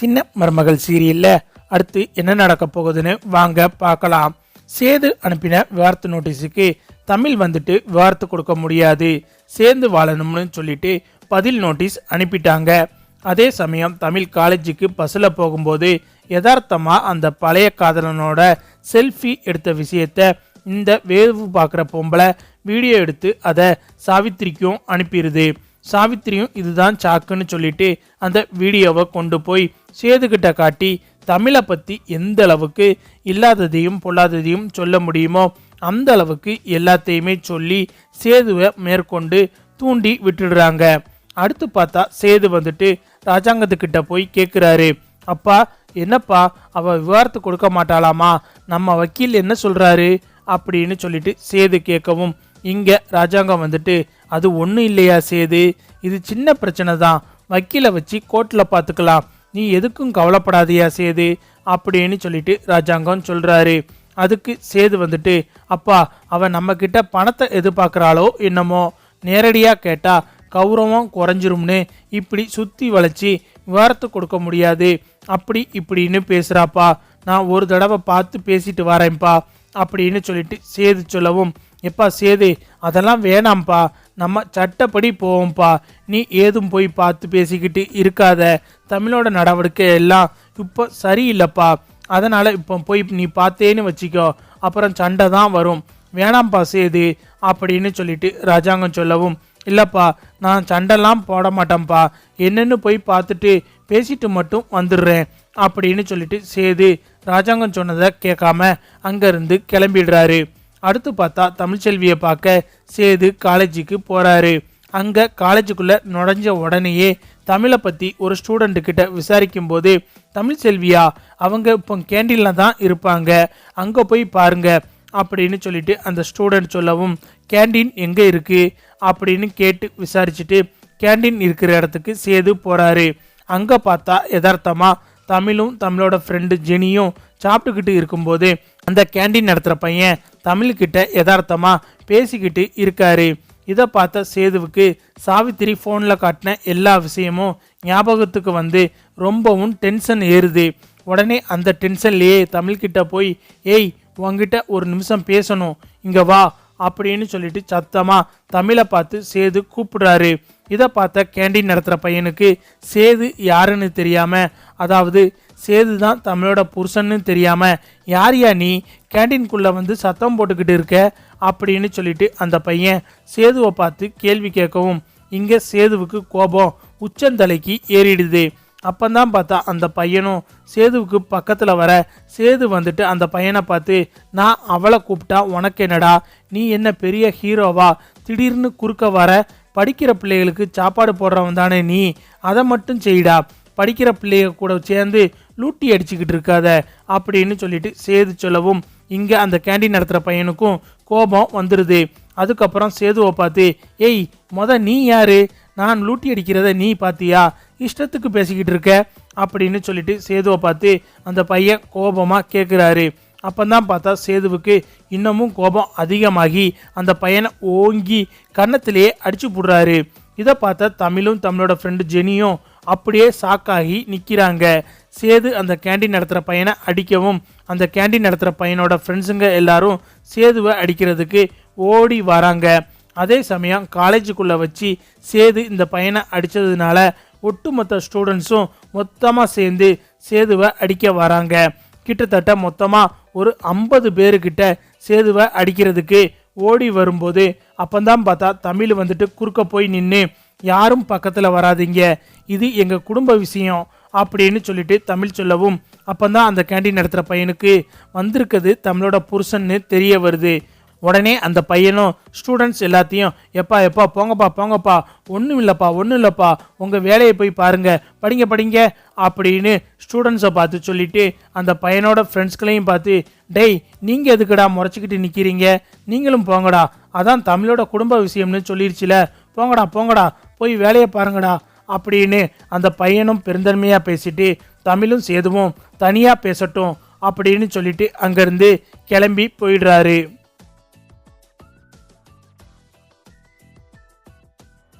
சின்ன மருமகள் சீரியல்ல அடுத்து என்ன நடக்க போகுதுன்னு வாங்க பார்க்கலாம். சேது அனுப்பின விவார்த்து நோட்டீஸுக்கு தமிழ் வந்துட்டு விவாரத்து கொடுக்க முடியாது. சேர்ந்து வாழணும்னு சொல்லிட்டு பதில் நோட்டீஸ் அனுப்பிட்டாங்க. அதே சமயம் தமிழ் காலேஜுக்கு பஸ்ஸில் போகும்போது யதார்த்தமா அந்த பழைய காதலனோட செல்ஃபி எடுத்த விஷயத்த இந்த வேவு பார்க்குற பொம்பளை வீடியோ எடுத்து அதை சாவித்திரிக்கும் அனுப்பிடுது. சாவித்திரியும் இதுதான் சாக்குன்னு சொல்லிட்டு அந்த வீடியோவை கொண்டு போய் சேதுகிட்ட காட்டி தமிழை பற்றி எந்த அளவுக்கு இல்லாததையும் பொல்லாததையும் சொல்ல முடியுமோ அந்த அளவுக்கு எல்லாத்தையுமே சொல்லி சேதுவை மேற்கொண்டு தூண்டி விட்டுடுறாங்க. அடுத்து பார்த்தா சேது வந்துட்டு ராஜாங்கத்துக்கிட்ட போய் கேட்குறாரு அப்பா என்னப்பா அவ விவரத்து கொடுக்க மாட்டாளாமா? நம்ம வக்கீல் என்ன சொல்றாரு? அப்படின்னு சொல்லிட்டு சேது கேட்கவும் இங்க ராஜாங்கம் வந்துட்டு அது ஒன்றும் இல்லையா சேது? இது சின்ன பிரச்சனை தான் வக்கீலை வச்சு கோர்ட்டில் பார்த்துக்கலாம் நீ எதுக்கும் கவலைப்படாதியா சேது? அப்படின்னு சொல்லிட்டு ராஜாங்கம் சொல்கிறாரு அதுக்கு சேது வந்துட்டு அப்பா அவன் நம்மக்கிட்ட பணத்தை எதிர்பார்க்குறாளோ என்னமோ? நேரடியாக கேட்டால் கௌரவம் குறைஞ்சிரும்னு இப்படி சுற்றி வளைச்சி விவரத்து கொடுக்க முடியாது. அப்படி இப்படின்னு பேசுகிறாப்பா நான் ஒரு தடவை பார்த்து பேசிட்டு வரேன்ப்பா. அப்படின்னு சொல்லிட்டு சேது சொல்லவும் எப்பா சேது அதெல்லாம் வேணாம்ப்பா. நம்ம சட்டப்படி போவோம்ப்பா. நீ ஏதும் போய் பார்த்து பேசிக்கிட்டு இருக்காத. தமிழோட நடவடிக்கை எல்லாம் இப்போ சரியில்லைப்பா. அதனால் இப்போ போய் நீ பார்த்தேன்னு வச்சுக்கோ. அப்புறம் சண்டை தான் வரும். வேணாம்ப்பா சேது அப்படின்னு சொல்லிட்டு ராஜாங்கம் சொல்லவும் இல்லைப்பா நான் சண்டைலாம் போட மாட்டேன்ப்பா. என்னென்னு போய் பார்த்துட்டு பேசிட்டு மட்டும் வந்துடுறேன் அப்படின்னு சொல்லிட்டு சேது ராஜாங்கம் சொன்னதை கேட்காம அங்கேருந்து கிளம்பிடுறாரு. அடுத்து பார்த்தா தமிழ்ச்செல்வியை பார்க்க சேது காலேஜுக்கு போகிறாரு அங்கே காலேஜுக்குள்ளே நுழைஞ்ச உடனேயே தமிழை பற்றி ஒரு ஸ்டூடெண்ட்டுக்கிட்ட விசாரிக்கும் போது தமிழ் செல்வியா அவங்க இப்போ கேண்டீனில் தான் இருப்பாங்க. அங்கே போய் பாருங்க. அப்படின்னு சொல்லிட்டு அந்த ஸ்டூடெண்ட் சொல்லவும் கேண்டீன் எங்கே இருக்குது அப்படின்னு கேட்டு விசாரிச்சுட்டு கேண்டீன் இருக்கிற இடத்துக்கு சேது போகிறாரு அங்கே பார்த்தா யதார்த்தமாக தமிழும் தமிழோட ஃப்ரெண்டு ஜெனியும் சாப்பிட்டுக்கிட்டு இருக்கும்போது அந்த கேண்டீன் நடத்துகிற பையன் தமிழ்கிட்ட யதார்த்தமாக பேசிக்கிட்டு இருக்காரு. இதை பார்த்த சேதுவுக்கு சாவித்திரி ஃபோனில் காட்டின எல்லா விஷயமும் ஞாபகத்துக்கு வந்து ரொம்பவும் டென்ஷன் ஏறுது. உடனே அந்த டென்ஷன்லேயே தமிழ்கிட்ட போய் ஏய் உங்ககிட்ட ஒரு நிமிஷம் பேசணும். இங்கே வா அப்படின்னு சொல்லிட்டு சத்தமாக தமிழை பார்த்து சேது கூப்பிடுறாரு. இதை பார்த்த கேண்டீன் நடத்துகிற பையனுக்கு சேது யாருன்னு தெரியாமல் அதாவது சேது தான் தமிழோட புருஷன்னு தெரியாமல் யார் யா நீ? கேண்டீன்குள்ளே வந்து சத்தம் போட்டுக்கிட்டு இருக்க? அப்படின்னு சொல்லிட்டு அந்த பையன் சேதுவை பார்த்து கேள்வி கேட்கவும் இங்கே சேதுவுக்கு கோபம் உச்சந்தலைக்கு ஏறிடுது. அப்பந்தான் பார்த்தா அந்த பையனும் சேதுவுக்கு பக்கத்தில் வர சேது வந்துட்டு அந்த பையனை பார்த்து நான் அவளை கூப்பிட்டா உனக்கு என்னடா? நீ என்ன பெரிய ஹீரோவா? திடீர்னு குறுக்க வர படிக்கிற பிள்ளைகளுக்கு சாப்பாடு போடுறவன் தானே நீ? அதை மட்டும் செய்டா. படிக்கிற பிள்ளைய கூட சேர்ந்து லூட்டி அடிச்சுக்கிட்டு இருக்காத அப்படின்னு சொல்லிட்டு சேது சொல்லவும் இங்கே அந்த கேண்டீன் நடத்துகிற பையனுக்கும் கோபம் வந்துடுது அதுக்கப்புறம் சேதுவை பார்த்து ஏய் மொத நீ யாரு? நான் லூட்டி அடிக்கிறத நீ பார்த்தியா? இஷ்டத்துக்கு பேசிக்கிட்டு இருக்க? அப்படின்னு சொல்லிட்டு சேதுவை பார்த்து அந்த பையன் கோபமாக கேட்குறாரு அப்பந்தான் பார்த்தா சேதுவுக்கு இன்னமும் கோபம் அதிகமாகி அந்த பையனை ஓங்கி கன்னத்திலேயே அடிச்சு போடுறாரு. இதை பார்த்தா தமிழும் தமிழோட ஃப்ரெண்டு ஜெனியும் அப்படியே சாக்காகி நிற்கிறாங்க சேது அந்த கேண்டீன் நடத்துகிற பையனை அடிக்கவும் அந்த கேண்டீன் நடத்துகிற பையனோட ஃப்ரெண்ட்ஸுங்க எல்லாரும் சேதுவை அடிக்கிறதுக்கு ஓடி வராங்க. அதே சமயம் காலேஜுக்குள்ளே வச்சு சேது இந்த பையனை அடித்ததுனால ஒட்டுமொத்த ஸ்டூடெண்ட்ஸும் மொத்தமாக சேர்ந்து சேதுவை அடிக்க வராங்க. கிட்டத்தட்ட மொத்தமாக ஒரு ஐம்பது பேருக்கிட்ட சேதுவை அடிக்கிறதுக்கு ஓடி வரும்போது அப்போந்தான் பார்த்தா தமிழ் வந்துட்டு குறுக்க போய் நின்று யாரும் பக்கத்தில் வராதீங்க. இது எங்கள் குடும்ப விஷயம் அப்படின்னு சொல்லிட்டு தமிழ் சொல்லவும் அப்பந்தான் அந்த கேண்டீன் நடத்துகிற பையனுக்கு வந்திருக்கிறது தமிழோட புருஷன்னு தெரிய வருது. உடனே அந்த பையனும் ஸ்டூடெண்ட்ஸ் எல்லாத்தையும் எப்பா எப்பா போங்கப்பா போங்கப்பா ஒன்றும் இல்லைப்பா ஒன்றும் இல்லைப்பா உங்கள் வேலையை போய் பாருங்கள் படிங்க படிங்க அப்படின்னு ஸ்டூடெண்ட்ஸை பார்த்து சொல்லிவிட்டு அந்த பையனோட ஃப்ரெண்ட்ஸ்களையும் பார்த்து டேய் நீங்கள் எதுக்குடா முறைச்சிக்கிட்டு நிற்கிறீங்க நீங்களும் போங்கடா அதான் தமிழோட குடும்ப விஷயம்னு சொல்லிருச்சுல போங்கடா போங்கடா போய் வேலையை பாருங்கடா அப்படின்னு அந்த பையனும் பெருந்தன்மையாக பேசிட்டு தமிழும் சேதுவும் தனியாக பேசட்டும் அப்படின்னு சொல்லிட்டு அங்கேருந்து கிளம்பி போயிடுறாரு.